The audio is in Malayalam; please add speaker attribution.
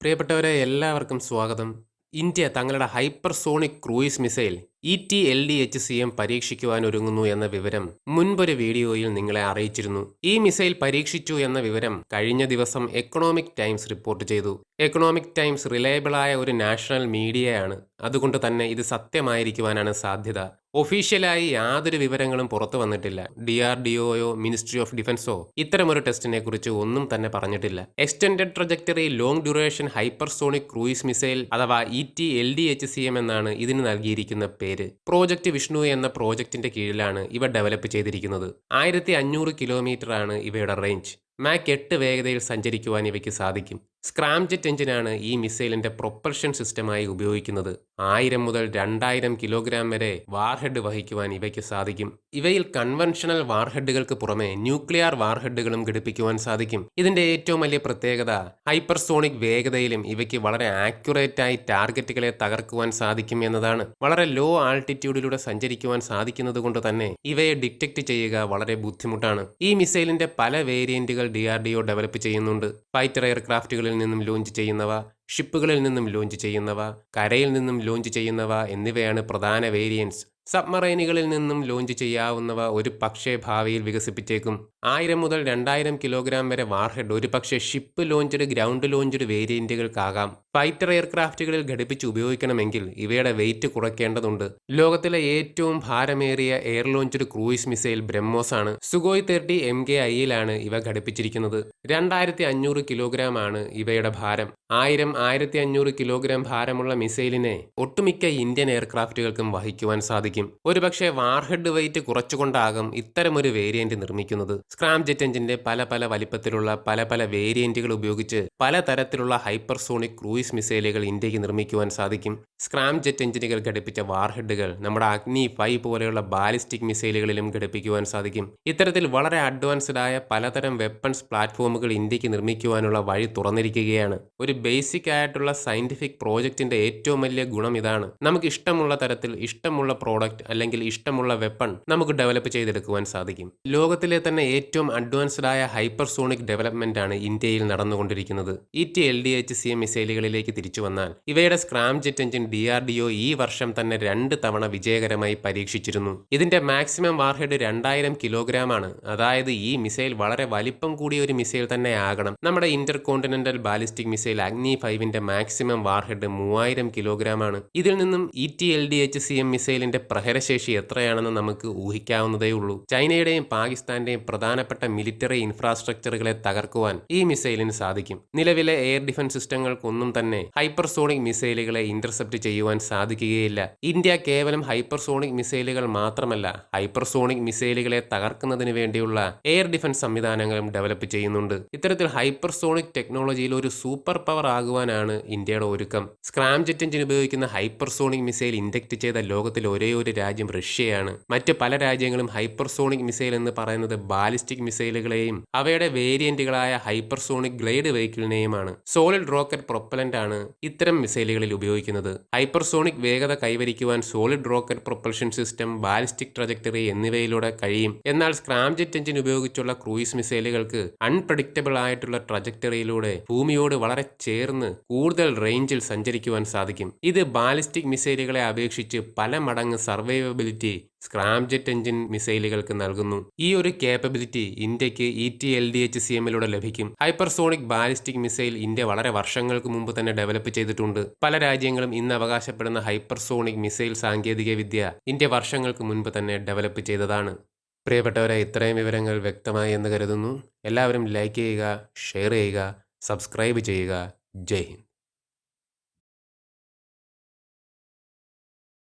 Speaker 1: പ്രിയപ്പെട്ടവരെ എല്ലാവർക്കും സ്വാഗതം. ഇന്ത്യ തങ്ങളുടെ hypersonic cruise missile E T L D H C M പരീക്ഷിക്കുവാൻ ഒരുങ്ങുന്നു എന്ന വിവരം മുൻപൊരു വീഡിയോയിൽ നിങ്ങളെ അറിയിച്ചിരുന്നു. ഈ മിസൈൽ പരീക്ഷിച്ചു എന്ന വിവരം കഴിഞ്ഞ ദിവസം എക്കണോമിക് ടൈംസ് റിപ്പോർട്ട് ചെയ്തു. എക്കണോമിക് ടൈംസ് റിലയബിളായ ഒരു നാഷണൽ മീഡിയയാണ് അതുകൊണ്ട് തന്നെ ഇത് സത്യമായിരിക്കുവാനാണ് സാധ്യത. ഒഫീഷ്യലായി യാതൊരു വിവരങ്ങളും പുറത്തു വന്നിട്ടില്ല. ഡി ആർ ഡി ഒയോ മിനിസ്ട്രി ഓഫ് ഡിഫൻസോ ഇത്തരമൊരു ടെസ്റ്റിനെ കുറിച്ച് ഒന്നും തന്നെ പറഞ്ഞിട്ടില്ല. Extended trajectory long duration hypersonic cruise missile അഥവാ E T L D H C M എന്നാണ് ഇതിന് നൽകിയിരിക്കുന്ന പേര് പ്രോജക്റ്റ് വിഷ്ണു എന്ന പ്രോജക്റ്റിന്റെ കീഴിലാണ് ഇവ ഡെവലപ്പ് ചെയ്തിരിക്കുന്നത്. ആയിരത്തി അഞ്ഞൂറ് കിലോമീറ്റർ ആണ് ഇവയുടെ റേഞ്ച്. മാക് എട്ട് വേഗതയിൽ സഞ്ചരിക്കുവാൻ ഇവയ്ക്ക് സാധിക്കും. സ്ക്രാംജെറ്റ് എഞ്ചിനാണ് ഈ മിസൈലിന്റെ പ്രൊപ്പൽഷൻ സിസ്റ്റമായി ഉപയോഗിക്കുന്നത്. ആയിരം മുതൽ രണ്ടായിരം കിലോഗ്രാം വരെ വാർഹെഡ് വഹിക്കുവാൻ ഇവയ്ക്ക് സാധിക്കും. ഇവയിൽ കൺവെൻഷണൽ വാർഹെഡുകൾക്ക് പുറമെ ന്യൂക്ലിയർ വാർഹെഡുകളും ഘടിപ്പിക്കുവാൻ സാധിക്കും. ഇതിന്റെ ഏറ്റവും വലിയ പ്രത്യേകത ഹൈപ്പർസോണിക് വേഗതയിലും ഇവയ്ക്ക് വളരെ ആക്യുറേറ്റ് ആയി ടാർഗറ്റുകളെ തകർക്കുവാൻ സാധിക്കും എന്നതാണ്. വളരെ ലോ ആൾട്ടിറ്റ്യൂഡിലൂടെ സഞ്ചരിക്കുവാൻ സാധിക്കുന്നത് കൊണ്ട് തന്നെ ഇവയെ ഡിറ്റക്ട് ചെയ്യുക വളരെ ബുദ്ധിമുട്ടാണ്. ഈ മിസൈലിന്റെ പല വേരിയന്റുകൾ D R D O develop ചെയ്യുന്നുണ്ട്. ഫൈറ്റർ എയർക്രാഫ്റ്റുകളിൽ നിന്നും ലോഞ്ച് ചെയ്യുന്നവ ഷിപ്പുകളിൽ നിന്നും ലോഞ്ച് ചെയ്യുന്നവ കരയിൽ നിന്നും ലോഞ്ച് ചെയ്യുന്നവ എന്നിവയാണ് പ്രധാന വേരിയൻസ് സബ്മറൈനുകളിൽ നിന്നും ലോഞ്ച് ചെയ്യാവുന്നവ ഒരു പക്ഷേ ഭാവിയിൽ വികസിപ്പിച്ചേക്കും. ആയിരം മുതൽ രണ്ടായിരം കിലോഗ്രാം വരെ വാർഹെഡ് ഒരു പക്ഷേ ഷിപ്പ് ലോഞ്ചഡ് ഗ്രൗണ്ട് ലോഞ്ചഡ് വേരിയന്റുകൾക്കാകാം. ഫൈറ്റർ എയർക്രാഫ്റ്റുകളിൽ ഘടിപ്പിച്ച് ഉപയോഗിക്കണമെങ്കിൽ ഇവയുടെ വെയിറ്റ് കുറയ്ക്കേണ്ടതുണ്ട്. ലോകത്തിലെ ഏറ്റവും ഭാരമേറിയ air launched cruise missile BrahMos ആണ് സുഗോയ് തേർട്ടി എം കെ ഐയിലാണ് ഇവ ഘടിപ്പിച്ചിരിക്കുന്നത്. രണ്ടായിരത്തി അഞ്ഞൂറ് കിലോഗ്രാം ആണ് ഇവയുടെ ഭാരം. ആയിരം ആയിരത്തി അഞ്ഞൂറ് കിലോഗ്രാം ഭാരമുള്ള മിസൈലിനെ ഒട്ടുമിക്ക ഇന്ത്യൻ എയർക്രാഫ്റ്റുകൾക്കും വഹിക്കുവാൻ സാധിക്കും. ഒരുപക്ഷെ വാർഹെഡ് വെയിറ്റ് കുറച്ചുകൊണ്ടാകും ഇത്തരമൊരു വേരിയന്റ് നിർമ്മിക്കുന്നത്. സ്ക്രാം ജെറ്റ് എഞ്ചിന്റെ പല പല വലിപ്പത്തിലുള്ള പല പല വേരിയന്റുകൾ ഉപയോഗിച്ച് പല തരത്തിലുള്ള ഹൈപ്പർസോണിക് ക്രൂയിസ് മിസൈലുകൾ ഇന്ത്യയ്ക്ക് നിർമ്മിക്കുവാൻ സാധിക്കും. സ്ക്രാം ജെറ്റ് എഞ്ചിനുകൾ ഘടിപ്പിച്ച വാർഹെഡുകൾ നമ്മുടെ അഗ്നി ഫൈവ് പോലെയുള്ള ബാലിസ്റ്റിക് മിസൈലുകളിലും ഘടിപ്പിക്കുവാൻ സാധിക്കും. ഇത്തരത്തിൽ വളരെ അഡ്വാൻസ്ഡ് ആയ പലതരം വെപ്പൺസ് പ്ലാറ്റ്ഫോമുകൾ ഇന്ത്യയ്ക്ക് നിർമ്മിക്കുവാനുള്ള വഴി തുറന്നിരിക്കുകയാണ്. ഒരു ബേസിക് ആയിട്ടുള്ള സയന്റിഫിക് പ്രോജക്റ്റിന്റെ ഏറ്റവും വലിയ ഗുണം ഇതാണ്. നമുക്ക് ഇഷ്ടമുള്ള തരത്തിൽ ഇഷ്ടമുള്ള പ്രോഡക്റ്റ് അല്ലെങ്കിൽ ഇഷ്ടമുള്ള വെപ്പൺ നമുക്ക് ഡെവലപ്പ് ചെയ്തെടുക്കുവാൻ സാധിക്കും. ലോകത്തിലെ തന്നെ ഏറ്റവും അഡ്വാൻസ്ഡ് ആയ ഹൈപ്പർസോണിക് ഡെവലപ്മെന്റ് ആണ് ഇന്ത്യയിൽ നടന്നുകൊണ്ടിരിക്കുന്നത്. E T L D H C M മിസൈലുകളിലേക്ക് തിരിച്ചു വന്നാൽ ഇവയുടെ scramjet engine D R D O ഈ വർഷം തന്നെ രണ്ട് തവണ വിജയകരമായി പരീക്ഷിച്ചിരുന്നു. ഇതിന്റെ മാക്സിമം വാർഹെഡ് രണ്ടായിരം കിലോഗ്രാം ആണ്. അതായത് ഈ മിസൈൽ വളരെ വലിപ്പം കൂടിയ ഒരു മിസൈൽ തന്നെ ആകണം. നമ്മുടെ Inter continental ballistic missile Agni ഫൈവിന്റെ മാക്സിമം വാർഹെഡ് മൂവായിരം കിലോഗ്രാം ആണ്. ഇതിൽ നിന്നും E T L D H C M മിസൈലിന്റെ പ്രഹരശേഷി എത്രയാണെന്ന് നമുക്ക് ഊഹിക്കാവുന്നതേ ഉള്ളൂ. ചൈനയുടെയും പാകിസ്ഥാന്റെയും പ്രധാനപ്പെട്ട മിലിറ്ററി ഇൻഫ്രാസ്ട്രക്ചറുകളെ തകർക്കുവാൻ ഈ മിസൈലിന് സാധിക്കും. നിലവിലെ എയർ ഡിഫൻസ് സിസ്റ്റങ്ങൾക്കൊന്നും തന്നെ ഹൈപ്പർസോണിക് മിസൈലുകളെ ഇന്റർസെപ്റ്റ് ചെയ്യുവാൻ സാധിക്കുകയില്ല. ഇന്ത്യ കേവലം ഹൈപ്പർസോണിക് മിസൈലുകൾ മാത്രമല്ല ഹൈപ്പർസോണിക് മിസൈലുകളെ തകർക്കുന്നതിന് വേണ്ടിയുള്ള എയർ ഡിഫൻസ് സംവിധാനങ്ങളും ഡെവലപ്പ് ചെയ്യുന്നുണ്ട്. ഇത്തരത്തിൽ ഹൈപ്പർസോണിക് ടെക്നോളജിയിൽ ഒരു സൂപ്പർ പവർ ആകുവാനാണ് ഇന്ത്യയുടെ ഒരുക്കം. സ്ക്രാം ജെറ്റ് എഞ്ചിൻ ഉപയോഗിക്കുന്ന ഹൈപ്പർസോണിക് മിസൈൽ ഇൻഡക്ട് ചെയ്ത ലോകത്തിലെ ഒരു രാജ്യം റഷ്യയാണ്. മറ്റ് പല രാജ്യങ്ങളും ഹൈപ്പർസോണിക് മിസൈൽ എന്ന് പറയുന്നത് ബാലിസ്റ്റിക് മിസൈലുകളെയും അവയുടെ വേരിയന്റുകളായ ഹൈപ്പർസോണിക് ഗ്ലൈഡ് വെഹിക്കിളിനെയുമാണ്. സോളിഡ് റോക്കറ്റ് പ്രൊപ്പലന്റ് ആണ് ഇത്തരം മിസൈലുകളിൽ ഉപയോഗിക്കുന്നത്. ഹൈപ്പർസോണിക് വേഗത കൈവരിക്കുവാൻ solid rocket propulsion system ballistic trajectory എന്നിവയിലൂടെ കഴിയും. എന്നാൽ സ്ക്രാംജെറ്റ് എഞ്ചിൻ ഉപയോഗിച്ചുള്ള ക്രൂയിസ് മിസൈലുകൾക്ക് അൺപ്രഡിക്റ്റബിൾ ആയിട്ടുള്ള ട്രജക്ടറിയിലൂടെ ഭൂമിയോട് വളരെ ചേർന്ന് കൂടുതൽ റേഞ്ചിൽ സഞ്ചരിക്കുവാൻ സാധിക്കും. ഇത് ബാലിസ്റ്റിക് മിസൈലുകളെ അപേക്ഷിച്ച് പല മടങ്ങ് സർവൈവബിലിറ്റി സ്ക്രാംജെറ്റ് എഞ്ചിൻ മിസൈലുകൾക്ക് നൽകുന്നു. ഈ ഒരു കേപ്പബിലിറ്റി ഇന്ത്യയ്ക്ക് E T L D H C എമ്മിലൂടെ ലഭിക്കും. ഹൈപ്പർസോണിക് ബാലിസ്റ്റിക് മിസൈൽ ഇന്ത്യ വളരെ വർഷങ്ങൾക്ക് മുമ്പ് തന്നെ ഡെവലപ്പ് ചെയ്തിട്ടുണ്ട്. പല രാജ്യങ്ങളും ഇന്ന് അവകാശപ്പെടുന്ന ഹൈപ്പർസോണിക് മിസൈൽ സാങ്കേതിക വിദ്യ ഇന്ത്യ വർഷങ്ങൾക്ക് മുൻപ് തന്നെ ഡെവലപ്പ് ചെയ്തതാണ്. പ്രിയപ്പെട്ടവരെ ഇത്രയും വിവരങ്ങൾ വ്യക്തമായി എന്ന് കരുതുന്നു. എല്ലാവരും ലൈക്ക് ചെയ്യുക ഷെയർ ചെയ്യുക സബ്സ്ക്രൈബ് ചെയ്യുക. ജയ് ഹിന്ദ്.